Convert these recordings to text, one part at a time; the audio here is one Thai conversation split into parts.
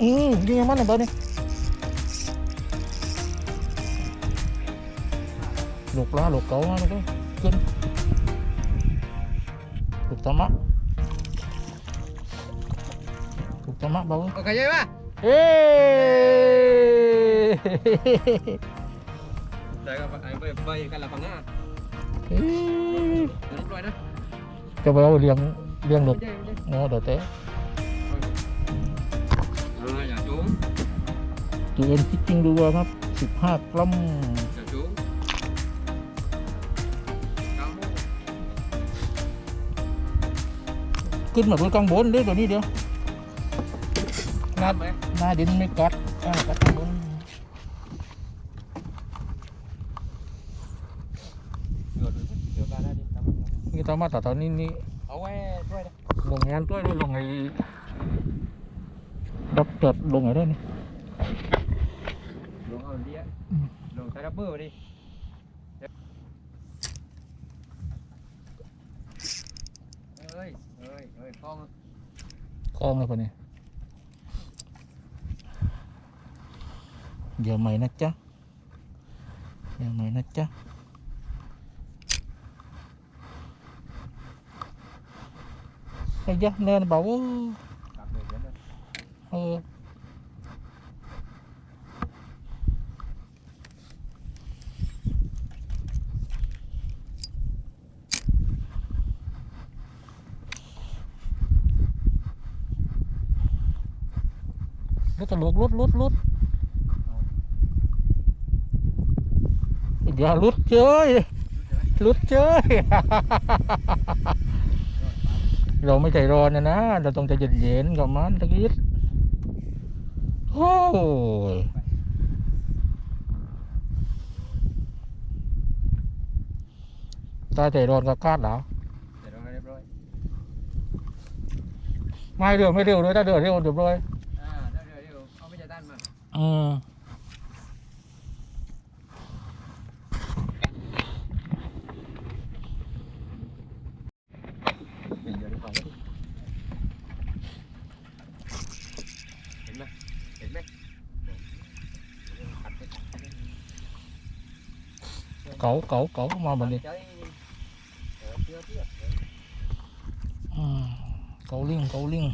Hmm, ini yang mana, Bang? Lục lá, lục cấu, lục cái kinh Bang Oke, ayo, Bang Hei Saya bayangkan lapang ah. Hei. Keluar. Coba liang yang luk. Oh, dah teh. เอ็นพิจิงดูครับสิบห้ากรัมอย่าจุ้งเก้าโมงขึ้นมาบนกลางบนเด้ตัวนี้เดียวหน้าไหมหน้าดินไม่กัดอ่ากัดข้างบนเดี๋ยวดูสิเดี๋ยวการได้ดิครับนี่ทำมาแต่ตอนนี้นี่เอาไว้ด้วยนะลงงานด้วยด้วยลงไอ้ดับจัดลงไงได้นี่ลงเอาเดียลงใส่ดับเบิลดิเอ้ยเอ้ยเอ้ยกล้องคลองเลยคน ở lồng tay đắp bờ đi ơi ơi con này. Giờ mày nó chắc. Giờ mày nó chắc. Hay da nên bảo ừ ờ. เบากลับเลยเดี๋ยวนะเออแล้วตลกลุดลุดลุดอย่าลุดเจ้ยลุดเจ้ยเราไม่ใจร้อนนะนะ เราต้องใจเย็นๆกับมันตะกี้โอ้ยตาใจร้อนก็คาดแล้วเดี๋ยวเราให้เรียบร้อยไม่เร็วไม่เร็วเลยถ้าเดือดเร็วเดี๋ยวเลย ừ. cổ cổ cổ mau mình đi ừ. cổ liên cổ liên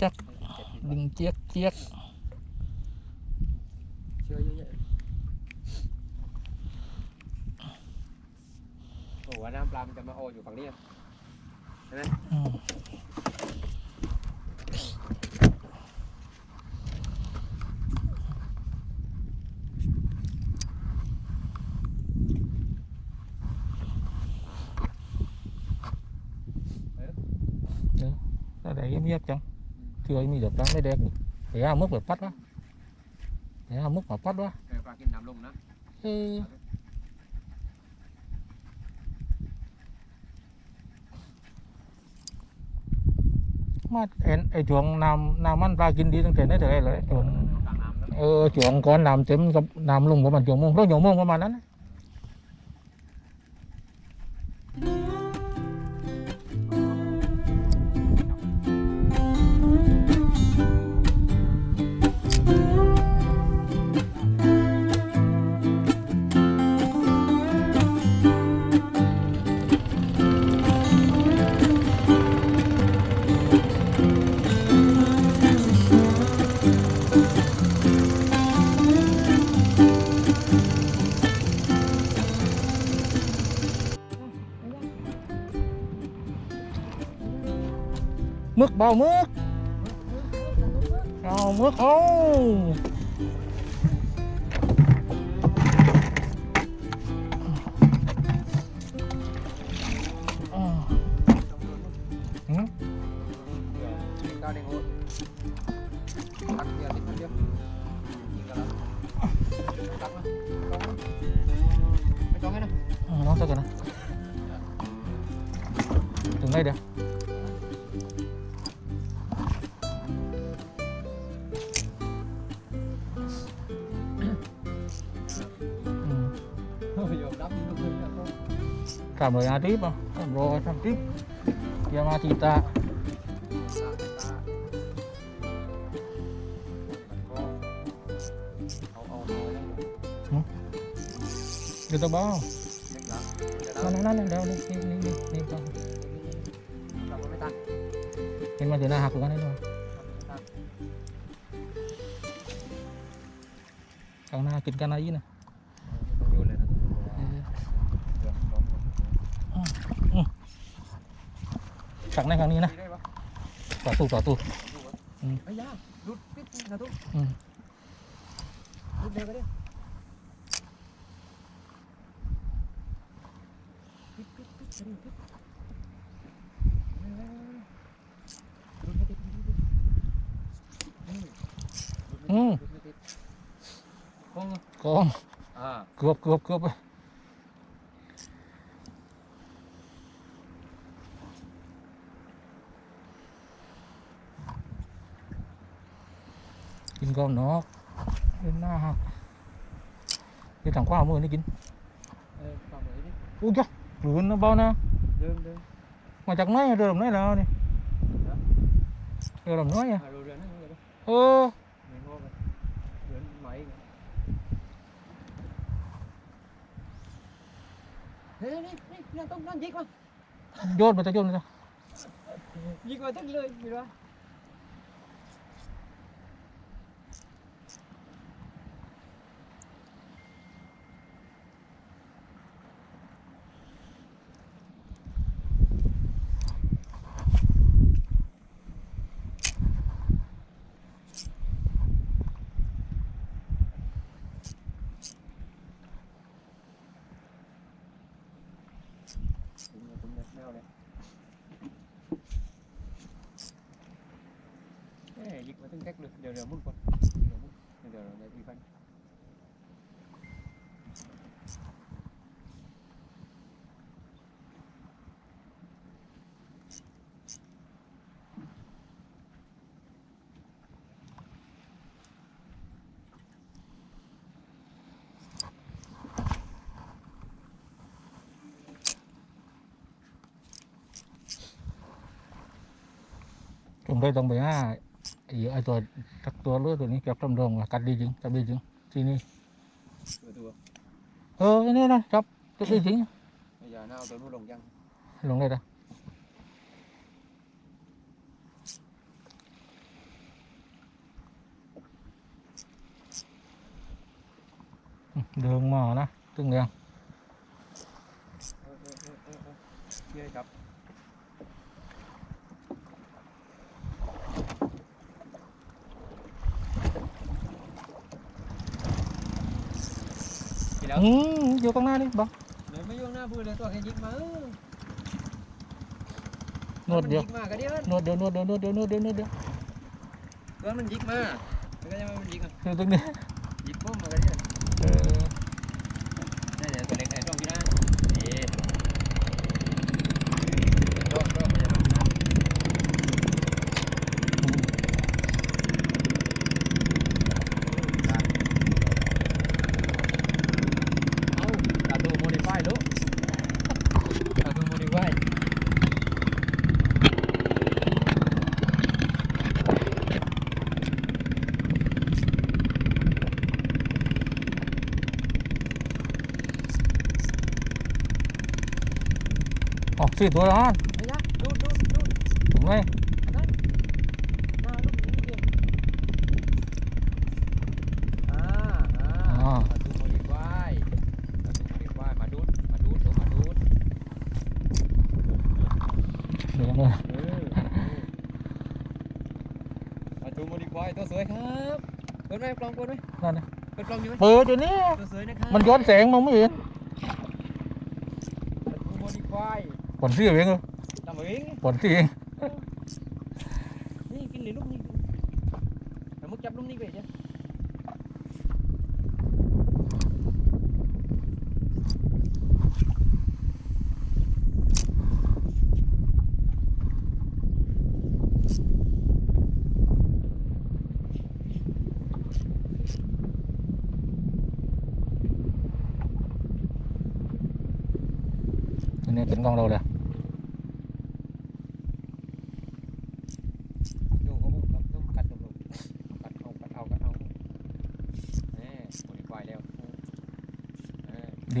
งจักจักลิงเจี๊ยกเจี๊ยก เชื่อเยอะๆโอ้โหน้ำปลามันจ ะมาโออยู่ฝั่งนี้อะ อืม Nó để ghép chẳng Chưa mi được lắm mới đẹp được Để ra mức phải bắt quá Để ra mức mà bắt quá เออปลากินน้ำลงนะ Ê. Mà em ai chuộng nam nam ăn ra kinh điตั้งแต่ไหนแต่ไรเลยchuộng กลางน้ำนะ เออช่วงก่อนน้ำเต็มกับน้ำลงประมาณชั่วโมงเราชั่วโมงประมาณนั้นนะ เบามึกเอามึกเอาอ่า Kamro yang ati, kamro yang ati, yang mati tak. Dito ba? Ano na na daw ni ni ni ni pa. Kin mo din ini. ตักในข้างนี้นะได้ปะต่อตู้ต่อตู้ไอ้ยาลุดปิดนะตุ๊กอืมลุดเดียวก็ได้ปิดปิดปิดกระดิ่งปิดเออลุดไม่ติดลุดไม่ติดอืมลุดไม่ติดคงกองอ่าเกือบเกือบเกือบ con nó nó cái thằng quá mưa nó chín ui chắc lươn nó bao nè mà chắc nói rồi nói là nè rồi làm nói nha ơ Dốt mà tao dốt nữa Dí qua tức lưỡi rồi ยึดมาตั้งแท็กเลยเดี๋ยวเดี๋ยวมุดก่อนเดี๋ยวมุดเดี๋ยวเดี๋ยวเดี๋ยวตีฟัน จงได้ต้องไปห้าไอ้ไอ้ตัวสักตัวเลือดตัวนี้เก็บตำรองว่ะกัดดีจริงจับดีจริงทีนี้ตัวตัวเออไอ้นี่นะจับจับดีจริงอย่าหน้าเอาตัวนู้นลงยังลงได้ละอืมเดินมานะตึงเรียงเออเออเออเออเออเย้ยครับกี่ แล้วอืมอยู่ข้างหน้านี่บังเดี๋ยวไม่ยุ่งหน้าพูดเลยตัวแค่ยิงมาเออนวดเดียวมันยิงมาก็เดียวนวดเดียวนวดเดียวนวดเดียวนวดเดียวนวดเดียวตัวมันยิงมาแล้วก็ยังมันยิงอะอยู่ตรงนี้ยิงปุ๊บมาก็เดียว เออ นี่เดี๋ยวตัวเล็กไอ้ช่องพี่นะนี่โดดโดดอย่าโดดนะเอาตาดูโมดิฟายลูกตาดูโมดิฟาย ออกสี่ตัวแล้วฮะไอ้ยักษ์ดูดดูดดูดถึงไหมหน้าลูกนี้ดิอ่าอ่าตาดูโมดิฟายตาดูโมดิฟายมาดูดมาดูดลูกมาดูดเดี๋ยวเลยเออมาดูโมดิฟายตัวสวยครับเปิดไหมกล้องเปิดไหมนั่นนะเปิดกล้องอยู่ไหมเปิดอยู่นี่ตัวสวยนะครับมันย้อนแสงมองไม่เห็น por ti, bien. Estamos bien. Por ti, bien.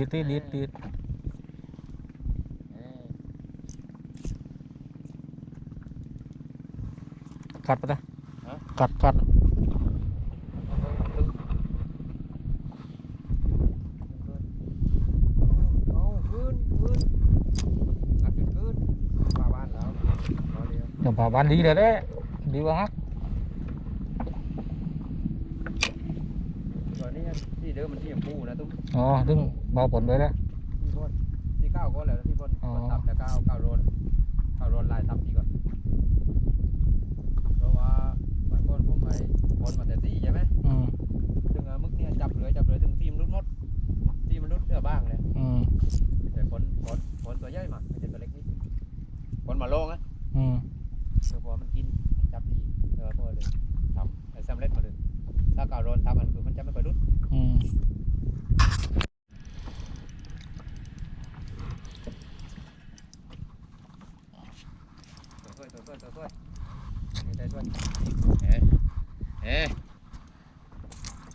อ้ ดีดดีดดีดดีด เอ้ กัดไปะ ฮะ กัดกัด เอาขึ้นขึ้นงัดขึ้นขึ้นมาบ้านแล้วรอเดียว เดี๋ยวผ่าบ้านดีเลยเด้ดีกว่าฮัก ตอนนี้ที่เดิมมันที่ยมพูนะตุ้ม อ๋อถึง เบาผลไปแล้ว ที่บนที่เก้าก็แล้วที่บนอ๋อ ตับแต่เก้าเก้าโรนเก้าโรนลายตับที่ก่อนเพราะว่าวันก่อนผมไปบนมาแต่ที่ใช่ไหมอืมถึงมึกเนี่ยจับเลยจับเลยถึงทีมรุดมดทีมมันรุดเสื้อบ้างเลยอืมแต่ผลผลผลตัวใหญ่มากไม่ใช่ตัวเล็กนิดผลมาโล่งนะอืมเดี๋ยวพอมันกินมันจับดีเออพอเลยทำไอ้สำเร็จมาเลยถ้าเก่าโรนทับมันคือมันจะไม่ค่อยรุด อืม ตัวช่วยตัวช่วยตัวช่วยนี่ได้ช่วยเอ๊ะเอ๊ะ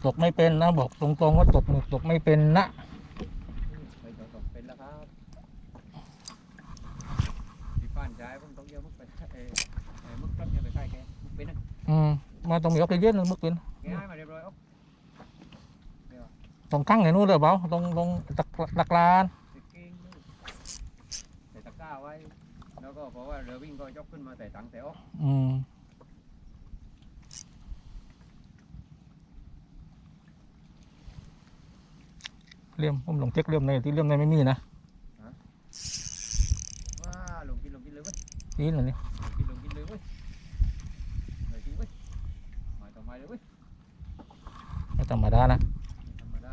ตกไม่เป็นนะบอกตรงๆว่าตกตกไม่เป็นนะไปต่อต่อเป็นแล้วครับพี่ป้านใจผมต้องเยอะมึกไปเออเออมึกรับเนี่ยไปใกล้แกมึกเป็นนะอืมมาต้องมีออกซิเจนมึกเป็นแกให้มาเรียบร้อยอ๊อกต้องกั้งในนู้นเลยเปล่าตรงตรงตะตะกรานติดเก่งด้วยใส่ตะกร้าไว้ แล้วก็เพราะว่าเรือวิ่งก็ยกขึ้นมาใส่ถังใส่อ๊อกอืม เลี่ยมผมลองเช็คเลี่ยมในที่เลี่ยมในไม่มีนะว้าลงกินลงกินเลยเว้ยนี่หน่อยนี่ลงกินลงกินเลยเว้ยเลยกินเว้ยหมายต่อหมายเลยเว้ยไม่ธรรมดานะ ธรรมดา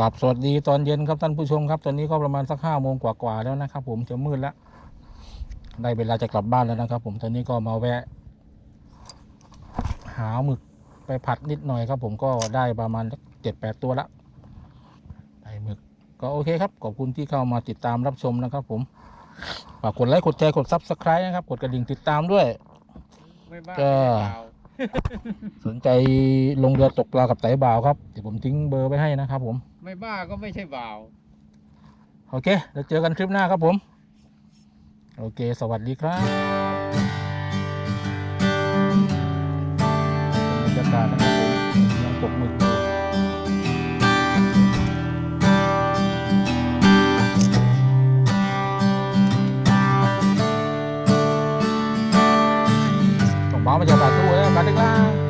กลับสวัสดีตอนเย็นครับท่านผู้ชมครับ ตอนนี้ก็ประมาณสักห้าโมงกว่าๆแล้วนะครับ ผมจะมืดแล้ว ได้เวลาจะกลับบ้านแล้วนะครับ ผมตอนนี้ก็มาแวะ หาหมึกไปผัดนิดหน่อยครับ ผมก็ได้ประมาณเจ็ดแปดตัวละได้หมึก ก็โอเคครับขอบคุณที่เข้ามาติดตามรับชมนะครับ ผมฝากกดไลค์กดแชร์กดซับสไครต์นะครับ กดกระดิ่งติดตามด้วยไม่บ้าก็ไม่เปล่าสนใจลงเรือตกปลากับไต่บ่าวครับเดี๋ยวผมทิ้งเบอร์ไว้ให้นะครับผม ไม่บ้าก็ไม่ใช่บ่าว โอเค แล้วเจอกันคลิปหน้าครับผม โอเค สวัสดีครับบรรยากาศนะครับผมยังตกหมึกอยู่ต้องาบรรยากาศตู้เลยมาดึกแล้ว